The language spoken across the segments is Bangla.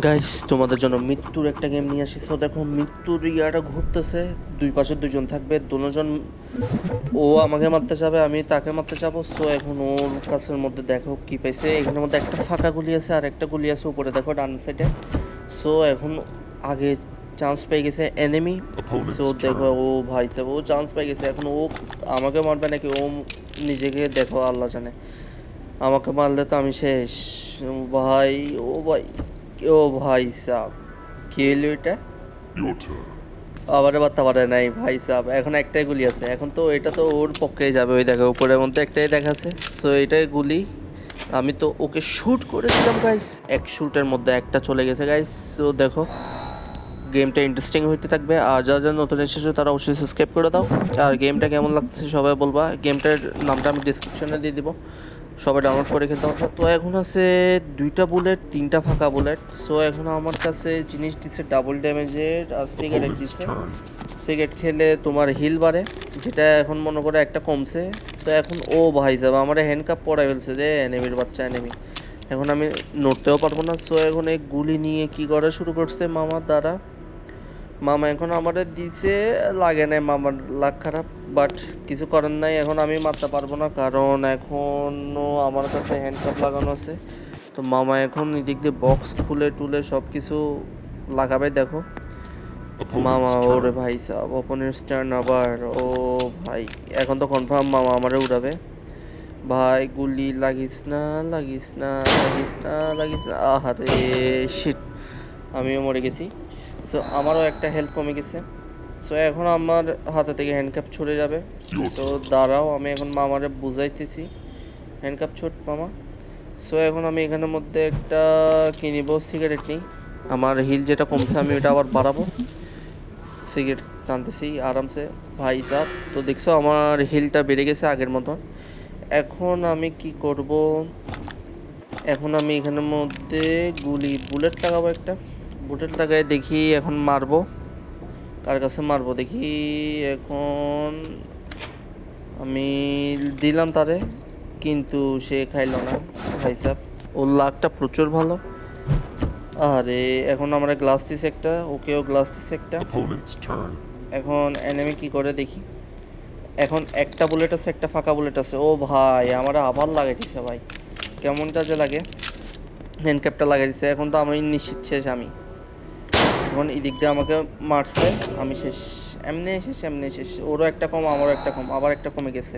গাইস তোমাদের জন্য মৃত্যুর একটা গেম নিয়ে আসি। সো দেখো মৃত্যুর ইয়াটা ঘুরতেছে। দুই পাশে দুজন থাকবে দুজন। ও আমাকে মারতে যাবে আমি তাকে মারতে যাব। সো এখন ওর কাছের মধ্যে দেখো কি পাইছে। এখানের মধ্যে একটা ফাঁকা গুলি আছে আর একটা গুলি আছে উপরে দেখো ডান সাইডে সো এখন আগে চান্স পেয়ে গেছে এনিমি সো দেখো ও ভাই ও চান্স পেয়ে গেছে। এখন ও আমাকে মারবে নাকি? ও নিজেকে দেখো আল্লাহ জানে। আমাকে মারলে তো আমি শেষ। ভাই ও ভাই। ও ভাই সাহ কি হলো এটা? আবার বার্তা পারে নাই ভাই সাহ এখন একটাই গুলি আছে এখন তো এটা তো ওর পক্ষেই যাবে ওই দেখো উপরের মধ্যে একটাই দেখাচ্ছে সো এটাই গুলি আমি তো ওকে শ্যুট করেছিলাম গাইস এক শ্যুটের মধ্যে একটা চলে গেছে গাইস সো দেখো গেমটা ইন্টারেস্টিং হইতে থাকবে আর যারা যারা নতুন এসেছ তারা অবশ্যই সাবস্ক্রাইব করে দাও আর গেমটা কেমন লাগছে সবাই বলবা গেমটার নামটা আমি ডিসক্রিপশনে দিয়ে দিব সবাই ডাউনলোড করে খেতে পারবে তো এখন আছে দুইটা বুলেট তিনটা ফাঁকা বুলেট সো এখন আমার কাছে জিনিস দিচ্ছে ডাবল ড্যামেজের আর সিগারেট দিচ্ছে সিগারেট খেলে তোমার হিল বাড়ে যেটা এখন মনে করে একটা কমছে। তো এখন ও ভাই যাবে আমার হ্যান্ডকাপ পড়াই ফেলছে রে এনেমির বাচ্চা এনেমি এখন আমি নড়তেও পারব না। সো এখন এই গুলি নিয়ে কি করা শুরু করছে মামার দ্বারা মামা এখন আমাদের দিছে লাগে নাই মামার লাগ খারাপ বাট কিছু করার নাই এখন আমি মারতে পারব না কারণ এখনও আমার কাছে হ্যান্ডকাপ লাগানো আছে। তো মামা এখন এদিক দিয়ে বক্স খুলে টুলে সব কিছু লাগাবে দেখো। মামা ওরে ভাই সাহ ওপেনের স্টার্ন আবার ও ভাই এখন তো কনফার্ম মামা আমারে উড়াবে। ভাই গুলি লাগিস না লাগিস না লাগিস না লাগিস না আহারে শিট আমিও মরে গেছি। সো আমারও একটা হেলথ কমে গেছে। সো এখন আমার হাতে থেকে হ্যান্ডকাপ ছুটে যাবে। তো দাঁড়াও আমি এখন মামারে বুঝাইতেছি। হ্যান্ডকাপ ছোট মামা। সো এখন আমি এখানের মধ্যে একটা কিনিব সিগারেট নিই। আমার হিল যেটা কমছে আমি ওটা আবার বাড়াবো। সিগারেট টানতেছি আরামসে। ভাই সাহ তো দেখছ আমার হিলটা বেড়ে গেছে আগের মতন। এখন আমি কি করব? এখন আমি এখানের মধ্যে গুলি বুলেট লাগাবো একটা। বুলেট লাগাই দেখি এখন মারবো। কার কাছে মারবো। দেখি এখন আমি দিলাম তারে কিন্তু সে খাইলো না ভাই সাহ ওর লাকটা প্রচুর ভালো। আরে এখন আমরা গ্লাস দিছে একটা ওকেও গ্লাস দিছে একটা। এখন এনিমি কি করে দেখি? এখন একটা বুলেট আছে একটা ফাঁকা বুলেট আছে। ও ভাই আমার আবার লাগাইছে ভাই। কেমনটা যে লাগে। হ্যান্ডক্যাপটা লাগাইছে এখন তো আমি নিশ্চিত শেষ আমি। এখন এদিক দিয়ে আমাকে মারছে আমি শেষ এমনি শেষ এমনি শেষ। ওরও একটা কম আমারও একটা কম আবার একটা কমে গেছে।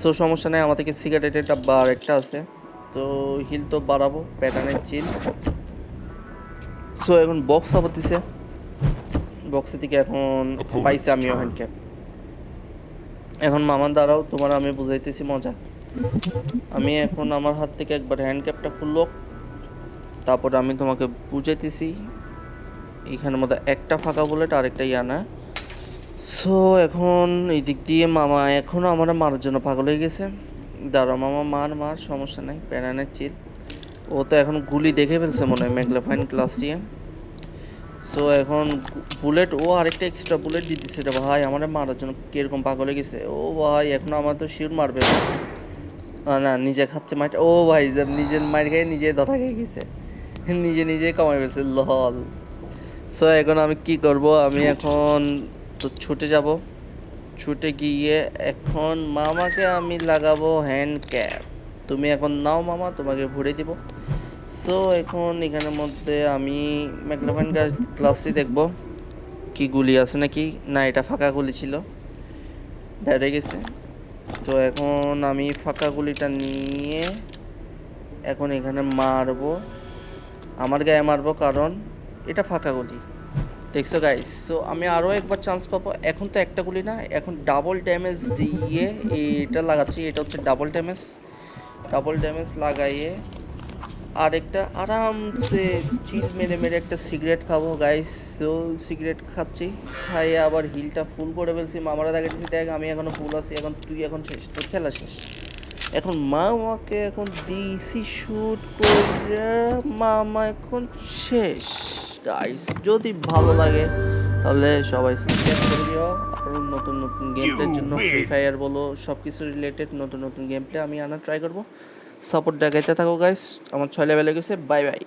সো সমস্যা নেই আমার থেকে সিগারেটের ডাব্বা আর একটা আছে। তো হিল তো বাড়াবো প্যাটার্নের চিল সো এখন বক্স আবার দিছে। বক্সে থেকে এখন পাইছে আমিও. হ্যান্ডক্যাপ এখন মামার দ্বারাও তোমার আমি বুঝাইতেছি মজা। আমি এখন আমার হাত থেকে একবার হ্যান্ডক্যাপটা খুললো। তারপর আমি তোমাকে বুঝাইতেছি এখানের মধ্যে একটা ফাঁকা বুলেট আর একটা ইয়ানা সো এখন এই দিক দিয়ে মামা এখনও আমার মারার জন্য পাগল হয়ে গেছে। দাঁড়া মামা, মার মার, সমস্যা নাই প্যারানের চিল ও তো এখন গুলি দেখে ফেলছে মনে হয় ম্যাগলাফাইন ক্লাস দিয়ে। সো এখন বুলেট ও আরেকটা এক্সট্রা বুলেট দিয়ে দিচ্ছে রে ভাই, আমার মারার জন্য কীরকম পাগল হয়ে গেছে। ও ভাই, এখন আমার তো শিওর মারবে না। নিজে খাচ্ছে মাইট, ও ভাই, নিজের মাইর খেয়ে নিজে ধরা খেয়ে গেছে। নিজে নিজে কামাই ফেলছে লল সো এখন আমি কি করব? আমি এখন তো ছুটে যাব। ছুটে গিয়ে এখন মামাকে আমি লাগাবো হ্যান্ড ক্যাপ তুমি এখন নাও মামা, তোমাকে ভরে দিব। সো এখন এখানের মধ্যে আমি ম্যাকলাফাইন ক্লাসটি দেখব। কি গুলি আছে নাকি? না, এটা ফাঁকা গুলি ছিল। বেড়ে গেছে। তো এখন আমি ফাঁকা গুলিটা নিয়ে এখন এখানে মারবো। আমার গায়ে মারবো কারণ এটা ফাঁকা গুলি। দেখছ গাইস সো আমি আরও একবার চান্স পাবো। এখন তো একটা গুলি না, এখন ডাবল ড্যামেজ দিয়ে এটা লাগাচ্ছি, এটা হচ্ছে ডাবল ড্যামেজ ডাবল ড্যামেজ লাগাইয়ে আরেকটা আরামসে চিজ মেরে মেরে একটা সিগারেট খাব গাইস সো সিগারেট খাচ্ছি, খাইয়ে আবার হিলটা ফুল করে ফেলছি। মামারা দেখে দিচ্ছি দেখ, আমি এখনও ফুল আছি, এখন তুই এখন শেষ, তোর খেলা শেষ। এখন মা আমাকে এখন ডিসি শুট করে মামা এখন শেষ। গাইস যদি ভালো লাগে তাহলে সবাই সাবস্ক্রাইব করে দিও। আর নতুন নতুন গেম প্লের জন্য ফ্রি ফায়ার বলো সব কিছু রিলেটেড নতুন নতুন গেম প্লে আমি আনার ট্রাই করব। সাপোর্ট দেখাইতে থাকো গাইস আমার ছয় লেভেলে গেছে বাই বাই